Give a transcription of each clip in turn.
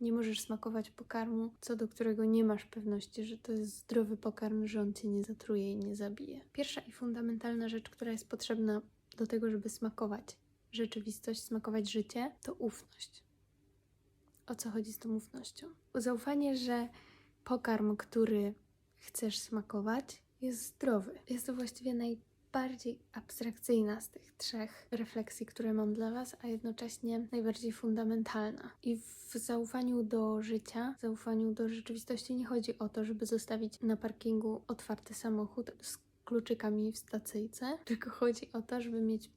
Nie możesz smakować pokarmu, co do którego nie masz pewności, że to jest zdrowy pokarm, że on cię nie zatruje i nie zabije. Pierwsza i fundamentalna rzecz, która jest potrzebna do tego, żeby smakować rzeczywistość, smakować życie, to ufność. O co chodzi z tą ufnością? Zaufanie, że pokarm, który chcesz smakować, jest zdrowy. Jest to właściwie najbardziej abstrakcyjna z tych trzech refleksji, które mam dla Was, a jednocześnie najbardziej fundamentalna. I w zaufaniu do życia, zaufaniu do rzeczywistości nie chodzi o to, żeby zostawić na parkingu otwarty samochód z kluczykami w stacyjce, tylko chodzi o to, żeby mieć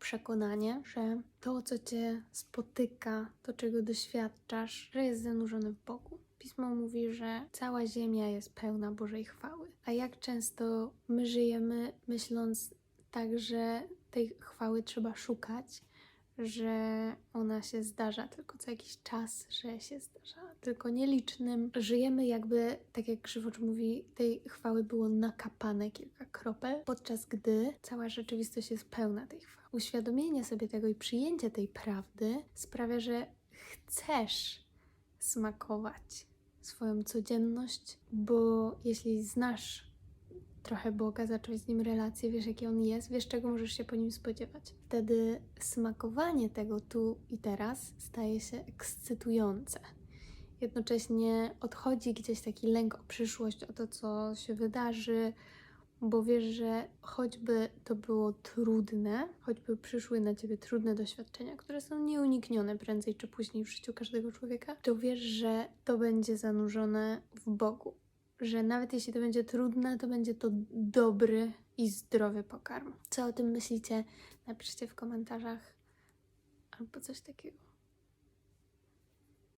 przekonanie, że to, co cię spotyka, to, czego doświadczasz, że jest zanurzone w Bogu. Pismo mówi, że cała ziemia jest pełna Bożej chwały. A jak często my żyjemy myśląc tak, że tej chwały trzeba szukać, że ona się zdarza tylko co jakiś czas, że się zdarza tylko nielicznym. Żyjemy jakby, tak jak Krzywocz mówi, tej chwały było nakapane kilka kropel, podczas gdy cała rzeczywistość jest pełna tej chwały. Uświadomienie sobie tego i przyjęcie tej prawdy sprawia, że chcesz smakować swoją codzienność, bo jeśli znasz trochę Boga, zacząłeś z Nim relację, wiesz jaki On jest, wiesz czego możesz się po Nim spodziewać. Wtedy smakowanie tego tu i teraz staje się ekscytujące. Jednocześnie odchodzi gdzieś taki lęk o przyszłość, o to, co się wydarzy, bo wiesz, że choćby to było trudne, choćby przyszły na ciebie trudne doświadczenia, które są nieuniknione prędzej czy później w życiu każdego człowieka, to wiesz, że to będzie zanurzone w Bogu. Że nawet jeśli to będzie trudne, to będzie to dobry i zdrowy pokarm. Co o tym myślicie? Napiszcie w komentarzach albo coś takiego.